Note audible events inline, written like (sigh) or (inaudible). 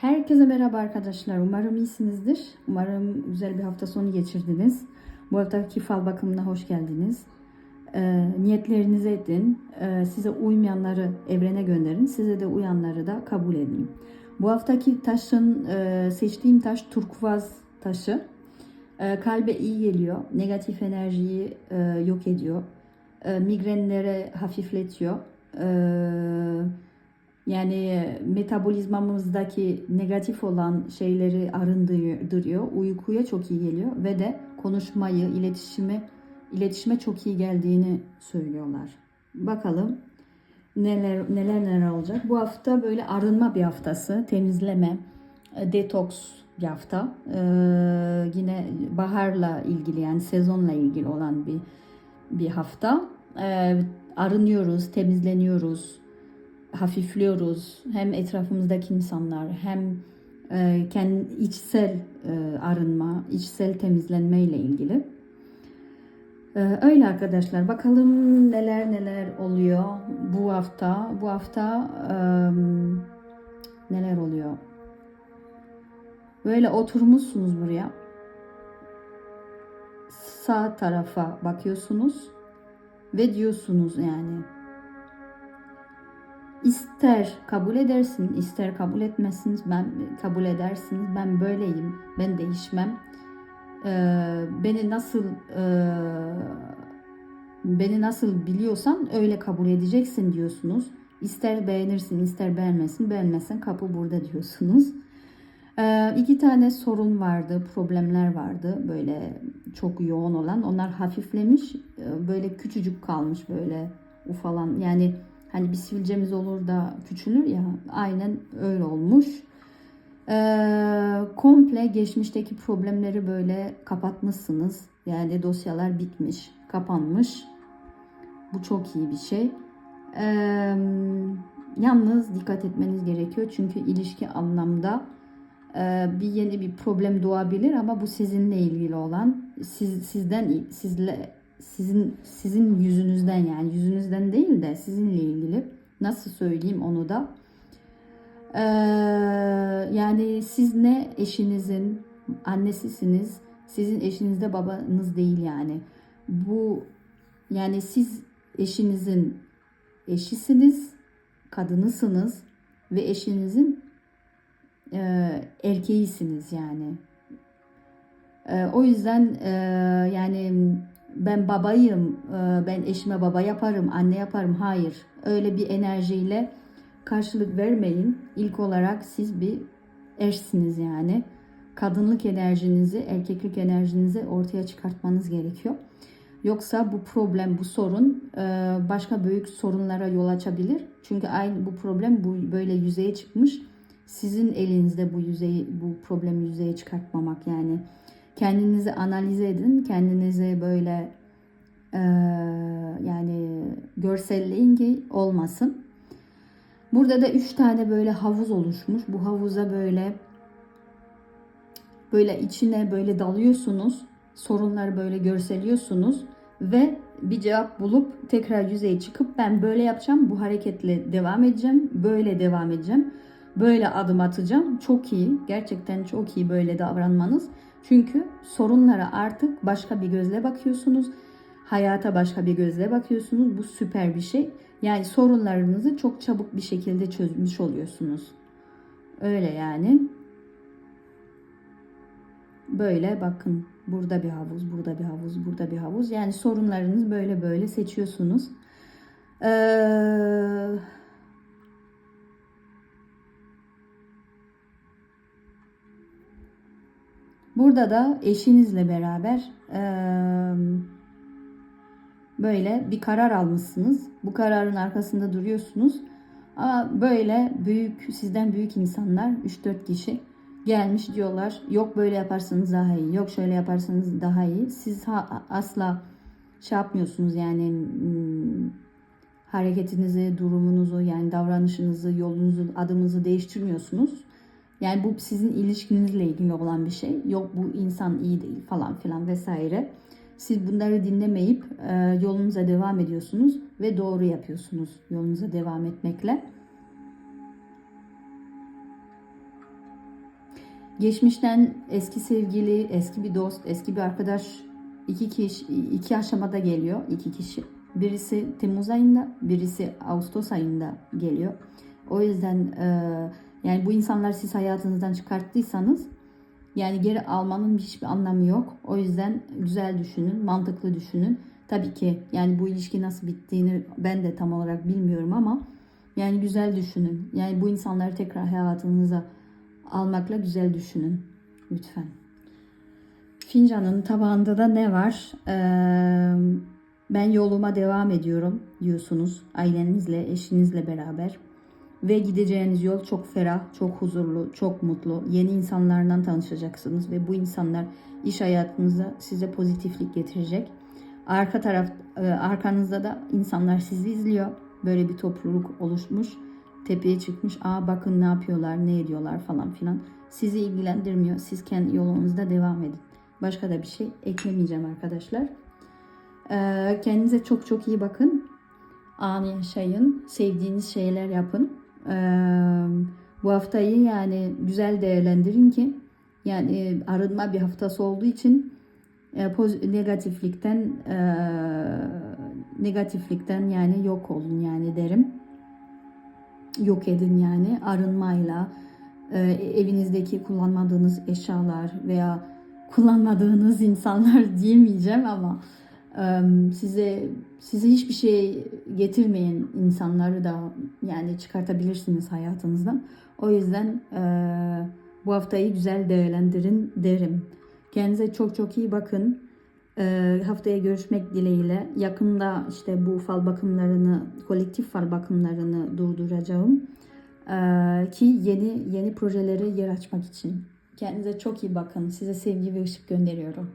Herkese merhaba arkadaşlar. Umarım iyisinizdir. Umarım güzel bir hafta sonu geçirdiniz. Bu haftaki fal bakımına hoş geldiniz. Ee, niyetlerinizi edin. Ee, size uymayanları evrene gönderin. Size de uyanları da kabul edin. Bu haftaki taşın e, seçtiğim taş turkuaz taşı. Ee, kalbe iyi geliyor. Negatif enerjiyi e, yok ediyor. E, migrenlere hafifletiyor. Ee, yani metabolizmamızdaki negatif olan şeyleri arındırıyor. Uykuya çok iyi geliyor ve de konuşmayı, iletişimi iletişime çok iyi geldiğini söylüyorlar. Bakalım neler neler neler olacak. Bu hafta böyle arınma bir haftası, temizleme, e, detoks bir hafta. Ee, yine baharla ilgili yani sezonla ilgili olan bir bir hafta. Ee, arınıyoruz, temizleniyoruz hafifliyoruz. Hem etrafımızdaki insanlar hem e, kendi içsel e, arınma, içsel temizlenme ile ilgili. E, öyle arkadaşlar. Bakalım neler neler oluyor bu hafta. Bu hafta e, neler oluyor? Böyle oturmuşsunuz buraya. Sağ tarafa bakıyorsunuz ve diyorsunuz yani İster kabul edersin, ister kabul etmezsiniz. Ben kabul edersiniz. Ben böyleyim. Ben değişmem. Ee, beni nasıl e, beni nasıl biliyorsan öyle kabul edeceksin diyorsunuz. İster beğenirsin, ister beğenmesin. Beğenmezsen kapı burada diyorsunuz. Ee, iki tane sorun vardı, problemler vardı. Böyle çok yoğun olan. Onlar hafiflemiş. Ee, böyle küçücük kalmış böyle ufalan. Yani Hani bir sivilcemiz olur da küçülür ya aynen öyle olmuş. Ee, komple geçmişteki problemleri böyle kapatmışsınız. Yani dosyalar bitmiş, kapanmış. Bu çok iyi bir şey. Ee, yalnız dikkat etmeniz gerekiyor. Çünkü ilişki anlamda e, bir yeni bir problem doğabilir ama bu sizinle ilgili olan siz sizden sizle sizin sizin yüzünüzden yani yüzünüzden değil de sizinle ilgili nasıl söyleyeyim onu da. Ee, yani siz ne eşinizin annesisiniz sizin eşiniz de babanız değil yani. Bu yani siz eşinizin eşisiniz kadınısınız ve eşinizin e, erkeğisiniz yani. E, o yüzden e, yani ben babayım, e, ben eşime baba yaparım, anne yaparım. Hayır. Öyle bir enerjiyle karşılık vermeyin. İlk olarak siz bir eşsiniz yani. Kadınlık enerjinizi, erkeklik enerjinizi ortaya çıkartmanız gerekiyor. Yoksa bu problem, bu sorun e, başka büyük sorunlara yol açabilir. Çünkü aynı bu problem bu böyle yüzeye çıkmış. Sizin elinizde bu yüzeyi, bu problemi yüzeye çıkartmamak yani. Kendinizi analiz edin. Kendinizi böyle e, yani görselleyin ki olmasın. Burada da üç tane böyle havuz oluşmuş. Bu havuza böyle böyle içine böyle dalıyorsunuz. Sorunları böyle görseliyorsunuz ve bir cevap bulup tekrar yüzeye çıkıp ben böyle yapacağım. Bu hareketle devam edeceğim. Böyle devam edeceğim. Böyle adım atacağım. Çok iyi. Gerçekten çok iyi böyle davranmanız. Çünkü sorunlara artık başka bir gözle bakıyorsunuz. Hayata başka bir gözle bakıyorsunuz. Bu süper bir şey. Yani sorunlarınızı çok çabuk bir şekilde çözmüş oluyorsunuz. Öyle yani. Böyle bakın burada bir havuz, burada bir havuz, burada bir havuz. Yani sorunlarınız böyle böyle seçiyorsunuz. Ee, Burada da eşinizle beraber e, böyle bir karar almışsınız. Bu kararın arkasında duruyorsunuz. Ama böyle büyük sizden büyük insanlar 3-4 kişi gelmiş diyorlar. Yok böyle yaparsanız daha iyi. Yok şöyle yaparsanız daha iyi. Siz ha, asla şey yapmıyorsunuz yani hmm, hareketinizi, durumunuzu yani davranışınızı, yolunuzu, adımınızı değiştirmiyorsunuz. Yani bu sizin ilişkinizle ilgili olan bir şey. Yok bu insan iyi değil falan filan vesaire. Siz bunları dinlemeyip e, yolunuza devam ediyorsunuz ve doğru yapıyorsunuz yolunuza devam etmekle. Geçmişten eski sevgili, eski bir dost, eski bir arkadaş iki kişi iki aşamada geliyor iki kişi. Birisi Temmuz ayında, birisi Ağustos ayında geliyor. O yüzden e, yani bu insanlar siz hayatınızdan çıkarttıysanız yani geri almanın hiçbir anlamı yok. O yüzden güzel düşünün, mantıklı düşünün. Tabii ki yani bu ilişki nasıl bittiğini ben de tam olarak bilmiyorum ama yani güzel düşünün. Yani bu insanları tekrar hayatınıza almakla güzel düşünün lütfen. Fincanın tabağında da ne var? Ee, ben yoluma devam ediyorum diyorsunuz ailenizle, eşinizle beraber. Ve gideceğiniz yol çok ferah, çok huzurlu, çok mutlu. Yeni insanlarla tanışacaksınız ve bu insanlar iş hayatınıza size pozitiflik getirecek. Arka taraf, e, arkanızda da insanlar sizi izliyor. Böyle bir topluluk oluşmuş. Tepeye çıkmış. Aa bakın ne yapıyorlar, ne ediyorlar falan filan. Sizi ilgilendirmiyor. Siz kendi yolunuzda devam edin. Başka da bir şey eklemeyeceğim arkadaşlar. Ee, kendinize çok çok iyi bakın. Anı yaşayın. Sevdiğiniz şeyler yapın. Bu haftayı yani güzel değerlendirin ki yani arınma bir haftası olduğu için negatiflikten negatiflikten yani yok olun yani derim. Yok edin yani arınmayla e, evinizdeki kullanmadığınız eşyalar veya kullanmadığınız insanlar (laughs) diyemeyeceğim ama size size hiçbir şey getirmeyen insanları da yani çıkartabilirsiniz hayatınızdan. O yüzden bu haftayı güzel değerlendirin derim. Kendinize çok çok iyi bakın. Haftaya görüşmek dileğiyle. Yakında işte bu fal bakımlarını, kolektif fal bakımlarını durduracağım. Ki yeni yeni projelere yer açmak için. Kendinize çok iyi bakın. Size sevgi ve ışık gönderiyorum.